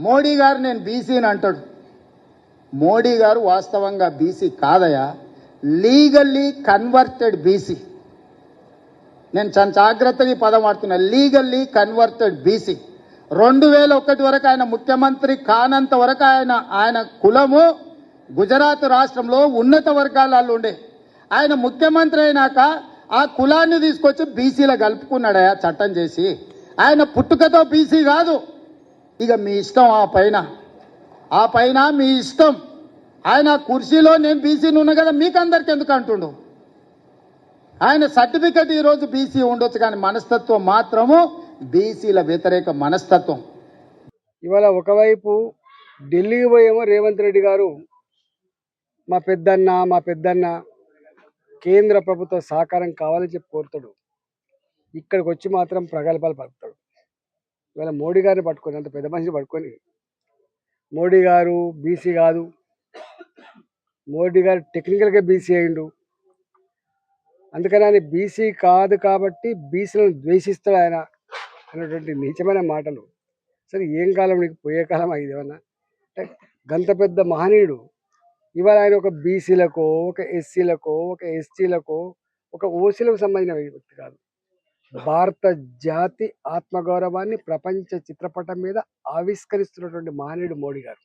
మోడీ గారు నేను బీసీని అంటాడు. మోడీ గారు వాస్తవంగా బీసీ కాదయా? Legally converted BC. నేను చాలా జాగ్రత్తగా ఈ పదం వాడుతున్నా. Legally converted BC. రెండు వేల ఒకటి వరకు ఆయన ముఖ్యమంత్రి కానంత వరకు ఆయన ఆయన కులము గుజరాత్ రాష్ట్రంలో ఉన్నత వర్గాలలో ఉండే. ఆయన ముఖ్యమంత్రి అయినాక ఆ కులాన్ని తీసుకొచ్చి బీసీలో కలుపుకున్నాడయా చట్టం చేసి? ఆయన పుట్టుకతో బీసీ కాదు. ఇక మీ ఇష్టం ఆ పైన. ఆ పైన మీ ఇష్టం. ఆయన కుర్చీలో నేను బీసీని ఉన్నా కదా మీకు అందరికి ఎందుకు అంటుండు? ఆయన సర్టిఫికెట్ ఈరోజు బీసీ ఉండొచ్చు కానీ మనస్తత్వం మాత్రము బీసీల వ్యతిరేక మనస్తత్వం. ఇవాళ ఒకవైపు ఢిల్లీకి పోయేమో రేవంత్ రెడ్డి గారు మా పెద్దన్న మా పెద్దన్న కేంద్ర ప్రభుత్వ సహకారం కావాలని చెప్పి కోరుతాడు. ఇక్కడికి వచ్చి మాత్రం ప్రగల్భాలు పలుకుతాడు. ఇవాళ మోడీ గారిని పట్టుకొని అంత పెద్ద మనిషిని పట్టుకొని మోడీ గారు బీసీ కాదు మోడీ గారు టెక్నికల్గా బీసీ అయిండు అందుకని ఆయన బీసీ కాదు కాబట్టి బీసీలను ద్వేషిస్తాడు ఆయన అనేటువంటి నీచమైన మాటలు. సరే ఏం కాలం నీకు? పోయే కాలం ఇది ఏమన్నా? అంటే గంత పెద్ద మహనీయుడు. ఇవాళ ఆయన ఒక బీసీలకో ఒక ఎస్సీలకో ఒక ఎస్టీలకో ఒక ఓసీలకు సంబంధించిన వ్యక్తి కాదు. భారత జాతి ఆత్మగౌరవాన్ని ప్రపంచ చిత్రపటం మీద ఆవిష్కరిస్తున్నటువంటి మానేడు మోడీ గారు.